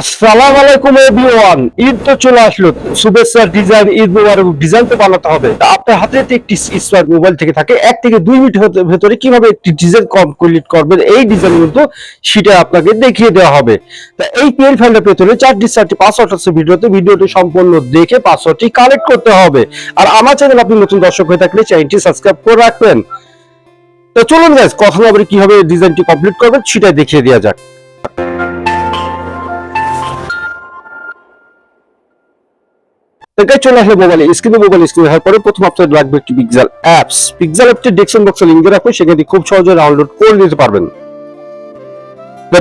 আসসালাম আলাইকুম এভরিওয়ান ঈদ তো চলে আসলো। ডিজাইন ঈদ তো বানাতে হবে। আপনার হাতে একটি মোবাইল থেকে থাকে। এক থেকে দুই মিনিট ভেতরে কীভাবে একটি কমপ্লিট করবেন, এই সেটা আপনাকে দেখিয়ে দেওয়া হবে। তা এই ভেতরে চারটি পাসওয়ার্ড আছে ভিডিওতে। ভিডিওটি সম্পূর্ণ দেখে পাসওয়ার্ডটি কালেক্ট করতে হবে। আর আমার চ্যানেল আপনি নতুন দর্শক হয়ে থাকলে চ্যানেলটি সাবস্ক্রাইব করে রাখবেন। তো চলুন কথা বলে কীভাবে ডিজাইনটি কমপ্লিট করবেন, সেটাই দেখিয়ে দেওয়া যাক। এটাই চলে আসলে মোবাইলে স্ক্রিনে মোবাইল স্ক্রিনে হওয়ার পরে প্রথম আপনার লাগবে একটি অ্যাপস অ্যাপটি ডেস্কটপ বক্সে সেখানে খুব সহজে ডাউনলোড করে নিতে পারবেন।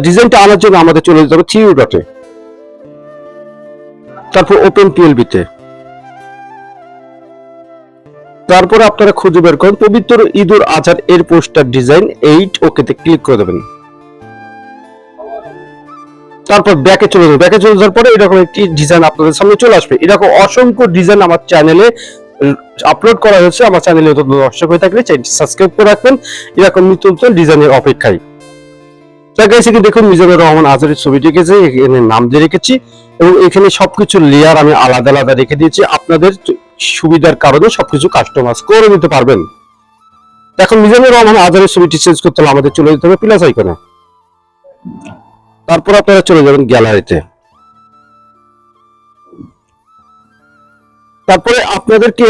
ডিজাইনটা আনার জন্য আমাদের চলে যেতে হবে থ্রি ডটে তারপর ওপেন পিএলবি তে। তারপরে আপনারা খুঁজে বের করুন, পবিত্র ঈদুল আজহার এর পোস্টার ডিজাইন এইট ওকেতে ক্লিক করে দেবেন। তারপর ব্যাকে চলে যাবে। ব্যাকে চলে যাওয়ার পরে এরকম একটি ডিজাইন আপনাদের সামনে চলে আসবে। এরকম অসংখ্য ডিজাইন আমার চ্যানেলে আপলোড করা হয়েছে। আমার চ্যানেলে দর্শক হয়ে থাকলে সাবস্ক্রাইব করে রাখবেন। এরকম নিত্য নতুন ডিজাইনের অপেক্ষায়। দেখুন, মিজানুর রহমান আজহারের ছবিটি এঁকেছে এখানে নাম দিয়ে রেখেছি। এবং এখানে সবকিছু লেয়ার আমি আলাদা আলাদা রেখে দিয়েছি। আপনাদের সুবিধার কারণে সবকিছু কাস্টমাইজ করে নিতে পারবেন। এখন মিজানুর রহমান আজহারের ছবিটি চেঞ্জ করতে হলে আমাদের চলে যেতে হবে প্লাস আইকনে তারপর আপনারা চলে যাবেন গ্যালারিতে। তারপরে আপনাদেরকে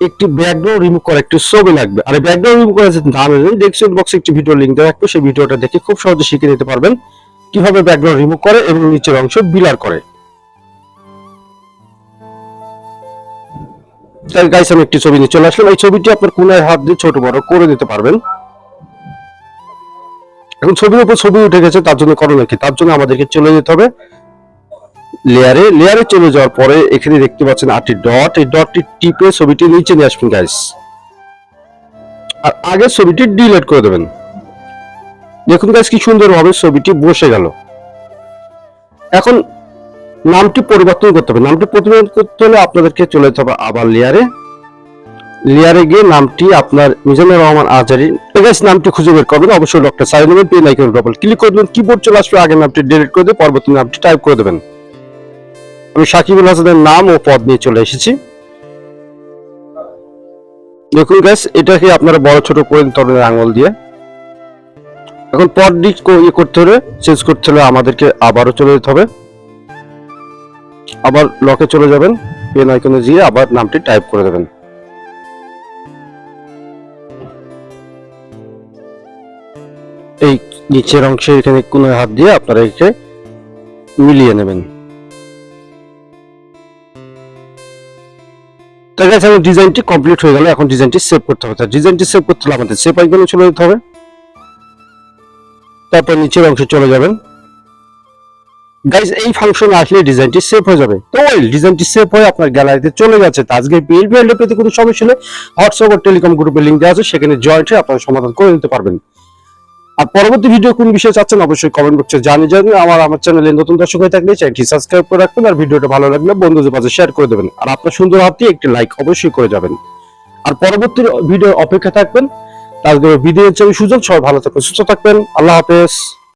একটি ব্যাকগ্রাউন্ড রিমুভ করা, একটি ছবি লাগবে। আর ব্যাকগ্রাউন্ড রিমুভ করার জন্য জানেন ডেস্কটপ বক্সে একটি ভিডিও লিংক দেওয়া থাকবে, সেই ভিডিওটা দেখে খুব সহজে শিখে নিতে পারবেন কীভাবে ব্যাকগ্রাউন্ড রিমুভ করে এবং নিচের অংশ বিলার করে। তাই গাইস আমি একটি ছবি নিয়ে চলে আসলাম। এই ছবিটি আপনার কোনায় হাত দিয়ে ছোট বড় করে দিতে পারবেন। এখন ছবির উপর ছবি উঠে গেছে, তার জন্য করণীয় কি? তার জন্য আমাদেরকে চলে যেতে হবে। লেয়ারে লেয়ারে চলে যাওয়ার পরে এখানে দেখতে পাচ্ছেন আটটি ডট এই ডটটি টিপে ছবিটি নিচে নিয়ে আসবেন গাইস আর আগের ছবিটি ডিলিট করে দেবেন। দেখুন গাইস কি সুন্দরভাবে ছবিটি বসে গেল। এখন নামটি পরিবর্তন করতে হবে। নামটি পরিবর্তন করতে হলে আপনাদেরকে চলে যেতে হবে আবার লেয়ারে লেয়ারে গিয়ে নামটি আপনার মিজানুর রহমান আজারি গাইস নামটি খুঁজে বের করবেন। অবশ্যই ডক্টর সাইন নেবেন পেন আইকন ডবল ক্লিক করে দেবেন। কিবোর্ড চলে আসবে আগের নামটি ডিলিট করে দিয়ে পরবর্তী নামটি টাইপ করে দেবেন। আমি সাকিবুল হাসানের নাম ও পদ নিয়ে চলে এসেছি। দেখুন গ্যাস এটাকে আপনারা বড় ছোট করে নিতে হবে আঙুল দিয়ে। এখন দিক ইয়ে করতে হলে চেঞ্জ করতে হলে আমাদেরকে আবারও চলে যেতে হবে। আবার লকে চলে যাবেন। পেন আইকনে গিয়ে আবার নামটি টাইপ করে দেবেন। এই নিচের অংশে এখানে কোনো হাত দিয়ে আপনারা একে মিলিয়ে নেবেন। তার কাছে আমার ডিজাইনটি কমপ্লিট হয়ে গেল, এখন ডিজাইনটি সেভ করতে হবে। ডিজাইনটি সেভ করতে হলে আমাদের সেভ আইকনে চলে যেতে হবে। তারপর নিচের অংশে চলে যাবেন। গাইজ এই ফাংশন আসলে ডিজাইনটি সেভ হয়ে যাবে। তো ওই ডিজাইনটি সেভ হয়ে আপনার গ্যালারিতে চলে যাচ্ছে। আজকে পিএল পিএল পেতে কোনো সমস্যা হলে হোয়াটসঅ্যাপ ও টেলিকম গ্রুপের লিঙ্ক দেওয়া আছে, সেখানে জয়েন্ট হয়ে আপনারা সমাধান করে নিতে পারবেন। আর পরবর্তী ভিডিও কোন বিষয়ে চাচ্ছেন, অবশ্যই কমেন্ট বক্সে জানিয়ে যাবেন আমার আমার চ্যানেলে নতুন দর্শক হয়ে থাকলে চ্যানেলটি সাবস্ক্রাইব করে রাখবেন আর ভিডিওটা ভালো লাগলে বন্ধুদের পাশে শেয়ার করে দেবেন। আর আপনার সুন্দর হাত একটি লাইক অবশ্যই করে যাবেন। আর পরবর্তী ভিডিও অপেক্ষা থাকবেন। তার বিদায় হচ্ছে সুযোগ সবাই ভালো থাকবেন, সুস্থ থাকবেন। আল্লাহ হাফেজ।